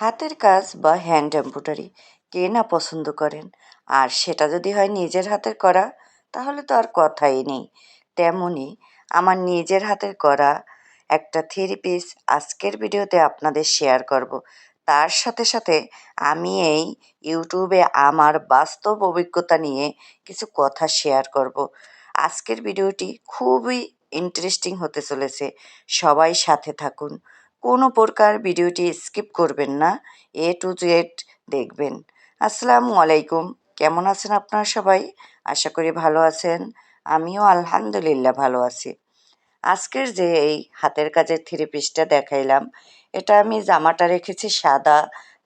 হাতের কাজ বা হ্যান্ড এমব্রয়ডারি কে না পছন্দ করেন? আর সেটা যদি হয় নিজের হাতের করা, তাহলে তো আর কথাই নেই। তেমনই আমার নিজের হাতের করা একটা থ্রি পিস আজকের ভিডিওতে আপনাদের শেয়ার করব। তার সাথে সাথে আমি এই ইউটিউবে আমার বাস্তব অভিজ্ঞতা নিয়ে কিছু কথা শেয়ার করব। আজকের ভিডিওটি খুবই ইন্টারেস্টিং হতে চলেছে। সবাই সাথে থাকুন। কোনো প্রকার ভিডিওটি স্কিপ করবেন না, এ টু জেড দেখবেন। আসসালামু আলাইকুম, কেমন আছেন আপনারা সবাই? আশা করি ভালো আছেন, আমিও আলহামদুলিল্লাহ ভালো আছি। আজকের যে এই হাতের কাজের থ্রি পিসটা দেখাইলাম, এটা আমি জামাটা রেখেছি সাদা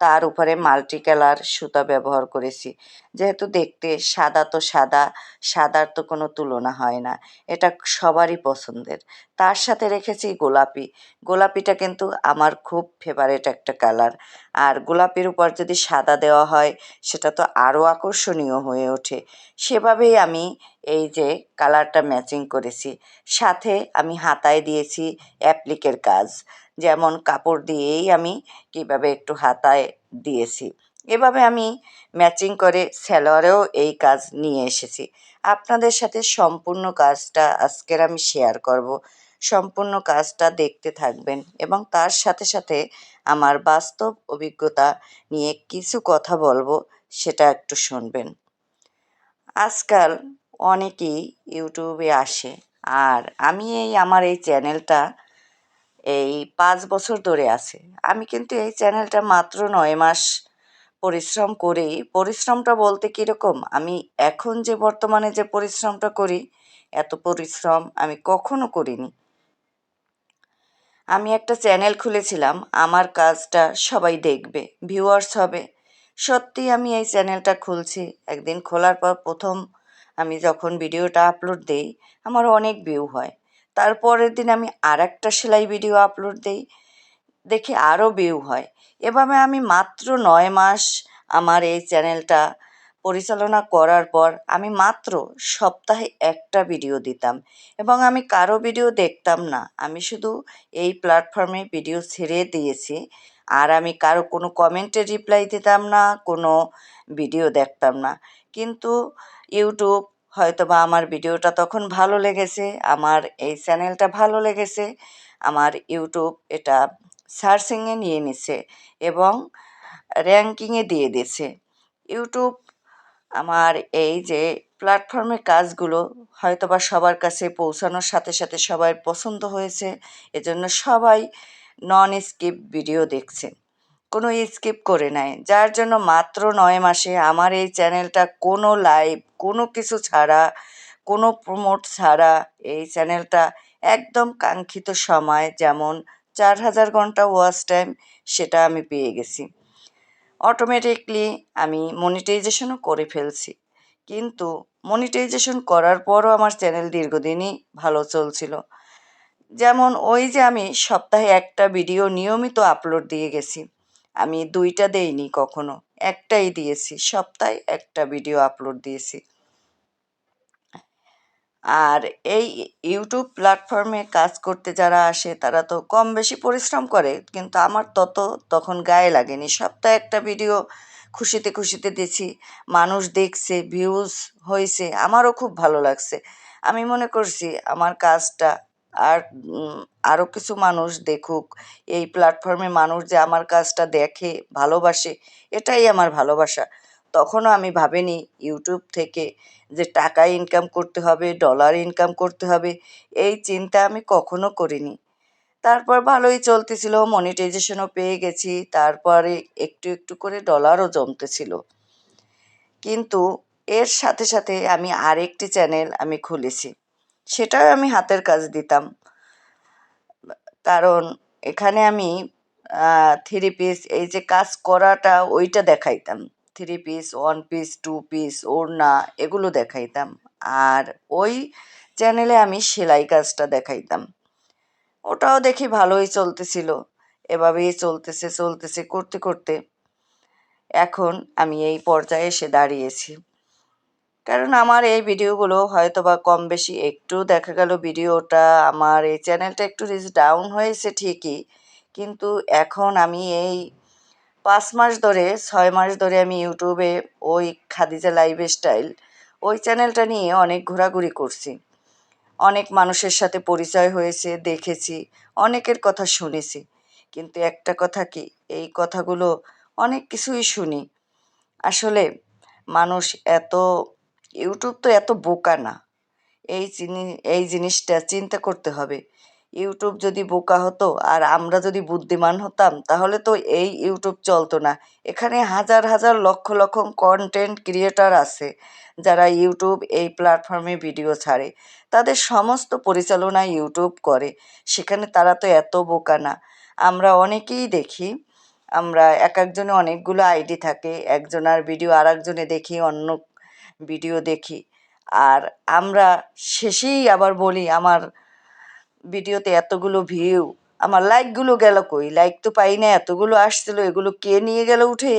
তার উপরে মাল্টি কালার সুতা ব্যবহার করেছি। যেহেতু দেখতে সাদা তো সাদা, সাদার তো কোনো তুলনা হয় না। এটা সবারই পছন্দের। তার সাথে রেখেছি গোলাপি। গোলাপিটা কিন্তু আমার খুব ফেভারেট একটা কালার আর গোলাপির উপর যদি সাদা দেওয়া হয়, সেটা তো আরও আকর্ষণীয় হয়ে ওঠে। সেভাবেই আমি এই যে কালারটা ম্যাচিং করেছি। সাথে আমি হাতায় দিয়েছি অ্যাপ্লিকের কাজ। যেমন কাপড় দিয়েই আমি কীভাবে একটু হাতায় দিয়েছি। এভাবে আমি ম্যাচিং করে স্যালোয়ারেও এই কাজ নিয়ে এসেছি। আপনাদের সাথে সম্পূর্ণ কাজটা আজকের আমি শেয়ার করব। সম্পূর্ণ কাজটা দেখতে থাকবেন এবং তার সাথে সাথে আমার বাস্তব অভিজ্ঞতা নিয়ে কিছু কথা বলব সেটা একটু শুনবেন। আজকাল অনেকেই ইউটিউবে আসে আর আমি এই আমার এই চ্যানেলটা এই পাঁচ বছর ধরে আছে। আমি কিন্তু এই চ্যানেলটা মাত্র নয় মাস পরিশ্রম করেই পরিশ্রমটা বলতে কীরকম? আমি এখন যে বর্তমানে যে পরিশ্রমটা করি, এত পরিশ্রম আমি কখনো করিনি। আমি একটা চ্যানেল খুলেছিলাম, আমার কাজটা সবাই দেখবে ভিউয়ার্স হবে। সত্যি আমি এই চ্যানেলটা খুলছি। একদিন খোলার পর প্রথম আমি যখন ভিডিওটা আপলোড দেই, আমার অনেক ভিউ হয়। তারপরের দিন আমি আর একটা সেলাই ভিডিও আপলোড দিই, দেখে আরও ভিউ হয়। এভাবে আমি মাত্র নয় মাস আমার এই চ্যানেলটা পরিচালনা করার পর আমি মাত্র সপ্তাহে একটা ভিডিও দিতাম। এবং আমি কারও ভিডিও দেখতাম না। আমি শুধু এই প্ল্যাটফর্মে ভিডিও ছেড়ে দিয়েছি। আর আমি কারও কোনো কমেন্টে রিপ্লাই দিতাম না, কোনো ভিডিও দেখতাম না। কিন্তু ইউটিউব হয়তো বা আমার ভিডিওটা তখন ভালো লেগেছে, আমার এই চ্যানেলটা ভালো লেগেছে, আমার ইউটিউব এটা সার্চিংয়ে নিয়ে নিছে এবং র্যাঙ্কিংয়ে দিয়ে দিয়েছে ইউটিউব আমার এই যে প্ল্যাটফর্মের কাজগুলো হয়তো বা সবার কাছে পৌঁছানোর সাথে সাথে সবার পছন্দ হয়েছে, এজন্য সবাই নন স্কিপ ভিডিও দেখছে। কোনো স্কিপ করে নেয় যার জন্য মাত্র নয় মাসে আমার এই চ্যানেলটা কোনো লাইভ, কোনো কিছু ছাড়া, কোনো প্রমোট ছাড়া এই চ্যানেলটা একদম কাঙ্ক্ষিত সময়, যেমন চার হাজার ঘণ্টা ওয়াচ টাইম, সেটা আমি পেয়ে গেছি। অটোমেটিকলি আমি মনিটাইজেশনও করে ফেলছি। কিন্তু মনিটাইজেশন করার পরও আমার চ্যানেল দীর্ঘদিনই ভালো চলছিল। যেমন ওই যে আমি সপ্তাহে একটা ভিডিও নিয়মিত আপলোড দিয়ে গেছি। আমি দুইটা দেইনি কখনো। একটাই দিয়েছি, সপ্তাহে একটা ভিডিও আপলোড দিয়েছি। আর এই ইউটিউব প্ল্যাটফর্মে কাজ করতে যারা আসে, তারা তো কম বেশি পরিশ্রম করে, কিন্তু আমার তত তখন গায়ে লাগেনি। সপ্তাহে একটা ভিডিও খুশিতে খুশিতে দিয়েছি, মানুষ দেখছে ভিউজ হয়েছে, আমারও খুব ভালো লাগছে। আমি মনে করছি আমার কাজটা আর আরও কিছু মানুষ দেখুক, এই প্ল্যাটফর্মে মানুষ যে আমার কাজটা দেখে, ভালোবাসে, এটাই আমার ভালোবাসা। তখনও আমি ভাবিনি ইউটিউব থেকে যে টাকা ইনকাম করতে হবে ডলার ইনকাম করতে হবে, এই চিন্তা আমি কখনো করিনি। তারপর ভালোই চলতেছিল মনিটাইজেশনও পেয়ে গেছি, তারপরে একটু একটু করে ডলারও জমতেছিল। কিন্তু এর সাথে সাথে আমি আরেকটি চ্যানেল আমি খুলেছি। সেটাও আমি হাতের কাজ দিতাম। কারণ এখানে আমি থ্রি পিস এই যে কাজ করাটা ওইটা দেখাইতাম। Three piece one piece two piece ওড়না, এগুলো দেখাইতাম। আর ওই চ্যানেলে আমি সেলাই কাজটা দেখাইতাম। ওটাও দেখি ভালোই চলতেছিল। এভাবেই চলতেছে চলতেছে, করতে করতে। এখন আমি এই পর্যায়ে এসে দাঁড়িয়েছি। কারণ আমার এই ভিডিওগুলো হয়তো বা কম বেশি একটু দেখা গেল ভিডিওটা, আমার এই চ্যানেলটা একটু রিচ ডাউন হয়েছে ঠিকই। কিন্তু এখন আমি এই পাঁচ মাস ধরে, ছয় মাস ধরে আমি ইউটিউবে ওই খাদিজা লাইফ স্টাইল, ওই চ্যানেলটা নিয়ে অনেক ঘোরাঘুরি করছি। অনেক মানুষের সাথে পরিচয় হয়েছে, দেখেছি, অনেকের কথা শুনেছি। কিন্তু একটা কথা কি, এই কথাগুলো অনেক কিছুই শুনি। আসলে মানুষ এত ইউটিউব তো এত বোকা না। এই জিনি এই জিনিসটা চিন্তা করতে হবে। ইউটিউব যদি বোকা হতো আর আমরা যদি বুদ্ধিমান হতাম, তাহলে তো এই ইউটিউব চলতো না। এখানে হাজার হাজার লক্ষ লক্ষ কন্টেন্ট ক্রিয়েটার আছে, যারা ইউটিউব এই প্ল্যাটফর্মে ভিডিও ছাড়ে। তাদের সমস্ত পরিচালনা ইউটিউব করে। সেখানে তারা তো এত বোকা না। আমরা অনেকেই দেখি, আমরা এক একজনে অনেকগুলো আইডি থাকে। একজনের ভিডিও আর একজনে দেখি, অন্য ভিডিও দেখি। আর আমরা শেষেই আবার বলি, আমার ভিডিওতে এতগুলো ভিউ আমার লাইকগুলো গেল কই? লাইক তো পাই না, এতগুলো আসছিল, এগুলো কে নিয়ে গেল উঠে?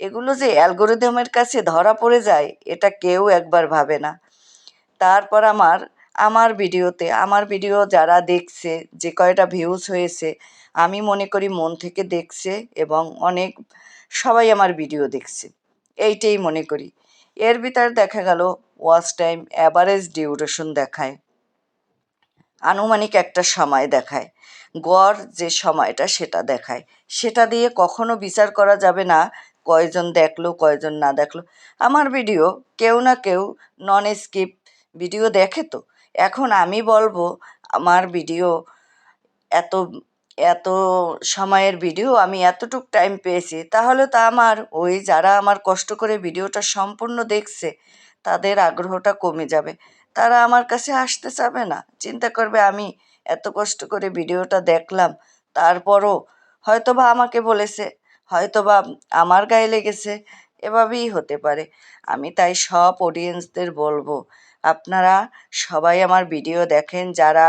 এগুলো যে অ্যালগোরিদমের কাছে ধরা পড়ে যায়, এটা কেউ একবার ভাবে না। তারপর আমার আমার ভিডিওতে, আমার ভিডিও যারা দেখছে, যে কয়টা ভিউজ হয়েছে, আমি মনে করি মন থেকে দেখছে এবং অনেক, সবাই আমার ভিডিও দেখছে। এইটাই মনে করি। এর ভিতর দেখা গেল ওয়াচ টাইম অ্যাভারেজ ডিউরেশন দেখায়। আনুমানিক একটা সময় দেখায়। গড় যে সময়টা সেটা দেখায়। সেটা দিয়ে কখনো বিচার করা যাবে না কয়জন দেখল, কয়জন না দেখল। আমার ভিডিও কেউ না কেউ নন স্কিপ ভিডিও দেখে তো। এখন আমি বলব, আমার ভিডিও এত এত সময়ের ভিডিও আমি এতটুক টাইম পেয়েছি, তাহলে তা আমার ওই যারা আমার কষ্ট করে ভিডিওটা সম্পূর্ণ দেখছে, তাদের আগ্রহটা কমে যাবে। তারা আমার কাছে আসতে চাবে না। চিন্তা করবে, আমি এত কষ্ট করে ভিডিওটা দেখলাম, তারপরও হয়তো বা আমাকে বলেছে হয়তো বা আমার গায়ে লেগেছে। এভাবেই হতে পারে। আমি তাই সব অডিয়েন্সদের বলব আপনারা সবাই আমার ভিডিও দেখেন, যারা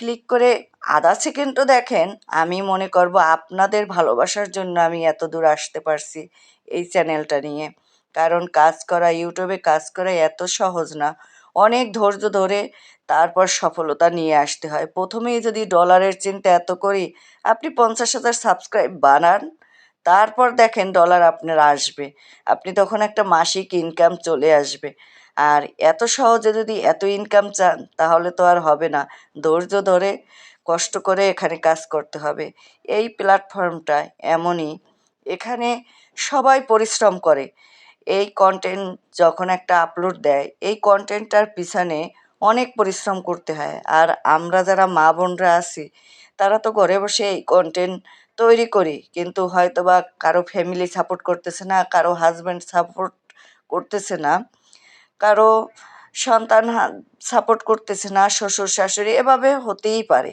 ক্লিক করে আধা সেকেন্ডও দেখেন, আমি মনে করব আপনাদের ভালোবাসার জন্য আমি এত দূর আসতে পারছি এই চ্যানেলটা নিয়ে। কারণ কাজ করা, ইউটিউবে কাজ করা এত সহজ না। অনেক ধৈর্য ধরে তারপর সফলতা নিয়ে আসতে হয়। প্রথমেই যদি ডলারের চিন্তা এত করি, আপনি পঞ্চাশ হাজার সাবস্ক্রাইব বানান, তারপর দেখেন ডলার আপনার আসবে। আপনি তখন একটা মাসিক ইনকাম চলে আসবে। আর এত সহজে যদি এত ইনকাম চান, তাহলে তো আর হবে না। ধৈর্য ধরে, কষ্ট করে এখানে কাজ করতে হবে। এই প্ল্যাটফর্মটা এমনই। এখানে সবাই পরিশ্রম করে। এই কন্টেন্ট যখন একটা আপলোড দেয়, এই কন্টেন্টটার পিছনে অনেক পরিশ্রম করতে হয়। আর আমরা যারা মা বোনরা আছি, তারা তো ঘরে বসে এই কন্টেন্ট তৈরি করি। কিন্তু হয়তো বা কারও ফ্যামিলি সাপোর্ট করতেছে না, কারও হাজব্যান্ড সাপোর্ট করতেছে না। কারও সন্তান সাপোর্ট করতেছে না, শ্বশুর শাশুড়ি, এভাবে হতেই পারে।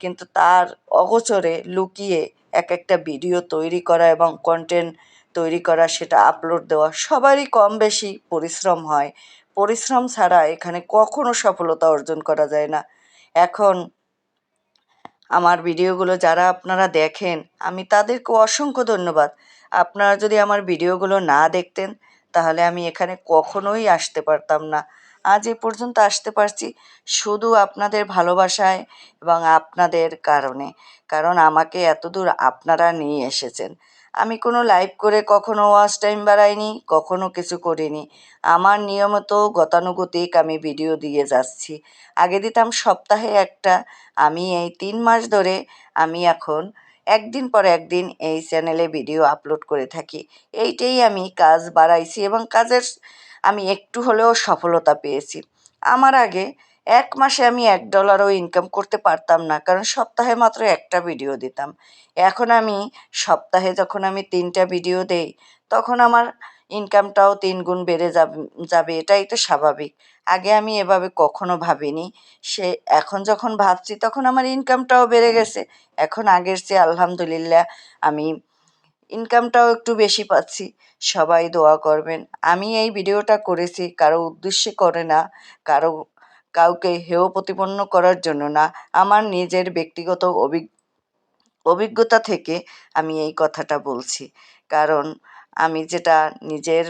কিন্তু তার অগোচরে লুকিয়ে এক একটা ভিডিও তৈরি করা এবং কন্টেন্ট তৈরি করা, সেটা আপলোড দেওয়া, সবারই কম বেশি পরিশ্রম হয়। পরিশ্রম ছাড়া এখানে কখনো সফলতা অর্জন করা যায় না। এখন আমার ভিডিওগুলো যারা আপনারা দেখেন, আমি তাদেরকে অসংখ্য ধন্যবাদ। আপনারা যদি আমার ভিডিওগুলো না দেখতেন তাহলে আমি এখানে কখনোই আসতে পারতাম না। আজ এ পর্যন্ত আসতে পারছি শুধু আপনাদের ভালোবাসায় এবং আপনাদের কারণে। কারণ আমাকে এতদূর আপনারা নিয়ে এসেছেন। আমি কোনো লাইভ করে কখনো ওয়াচ টাইম বাড়াইনি, কখনো কিছু করিনি। আমার নিয়মিত গতানুগতিক আমি ভিডিও দিয়ে যাচ্ছি। আগে দিতাম সপ্তাহে একটা। আমি এই তিন মাস ধরে আমি এখন একদিন পর একদিন এই চ্যানেলে ভিডিও আপলোড করে থাকি। এইটাই আমি কাজ বাড়াইছি এবং কাজের আমি একটু হলেও সফলতা পেয়েছি। আমার আগে এক মাসে আমি এক ডলারও ইনকাম করতে পারতাম না, কারণ সপ্তাহে মাত্র একটা ভিডিও দিতাম। এখন আমি সপ্তাহে যখন আমি তিনটা ভিডিও দেই, তখন আমার ইনকামটাও তিন গুণ বেড়ে যাবে এটাই তো স্বাভাবিক। আগে আমি এভাবে কখনো ভাবিনি। সে, এখন যখন ভাবছি তখন আমার ইনকামটাও বেড়ে গেছে। এখন আগের চেয়ে আলহামদুলিল্লাহ আমি ইনকামটাও একটু বেশি পাচ্ছি। সবাই দোয়া করবেন। আমি এই ভিডিওটা করেছি কারও উদ্দেশ্যে করে না, কারও, কাউকে হেয় প্রতিপন্ন করার জন্য না। আমার নিজের ব্যক্তিগত অভিজ্ঞ অভিজ্ঞতা থেকে আমি এই কথাটা বলছি। কারণ আমি যেটা নিজের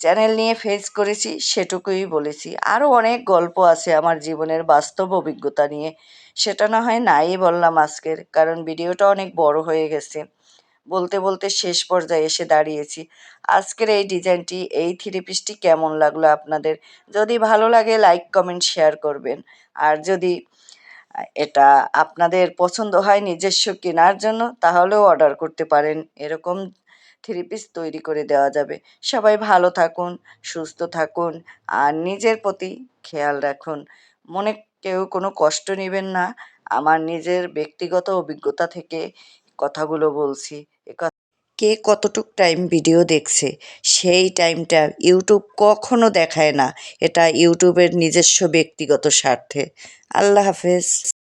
চ্যানেল নিয়ে ফেস করেছি সেটুকুই বলেছি। আরও অনেক গল্প আছে আমার জীবনের বাস্তব অভিজ্ঞতা নিয়ে। সেটা না হয় নাই বললাম আজকের, কারণ ভিডিওটা অনেক বড় হয়ে গেছে। বলতে বলতে শেষ পর্যায়ে এসে দাঁড়িয়েছি। আজকের এই ডিজাইনটি, এই থ্রি পিসটি কেমন লাগল আপনাদের? যদি ভালো লাগে লাইক কমেন্ট শেয়ার করবেন। আর যদি এটা আপনাদের পছন্দ হয় নিজস্ব কেনার জন্য, তাহলেও অর্ডার করতে পারেন। এরকম থ্রি পিস তৈরি করে দেওয়া যাবে। সবাই ভালো থাকুন, সুস্থ থাকুন, আর নিজের প্রতি খেয়াল রাখুন। মনে কেউ কোনো কষ্ট নেবেন না। আমার নিজের ব্যক্তিগত অভিজ্ঞতা থেকে কথাগুলো বলছি। কে কতটুক টাইম ভিডিও দেখছে, সেই টাইমটা ইউটিউব কখনো দেখায় না। এটা ইউটিউবের নিজস্ব ব্যক্তিগত স্বার্থে। আল্লাহ হাফেজ।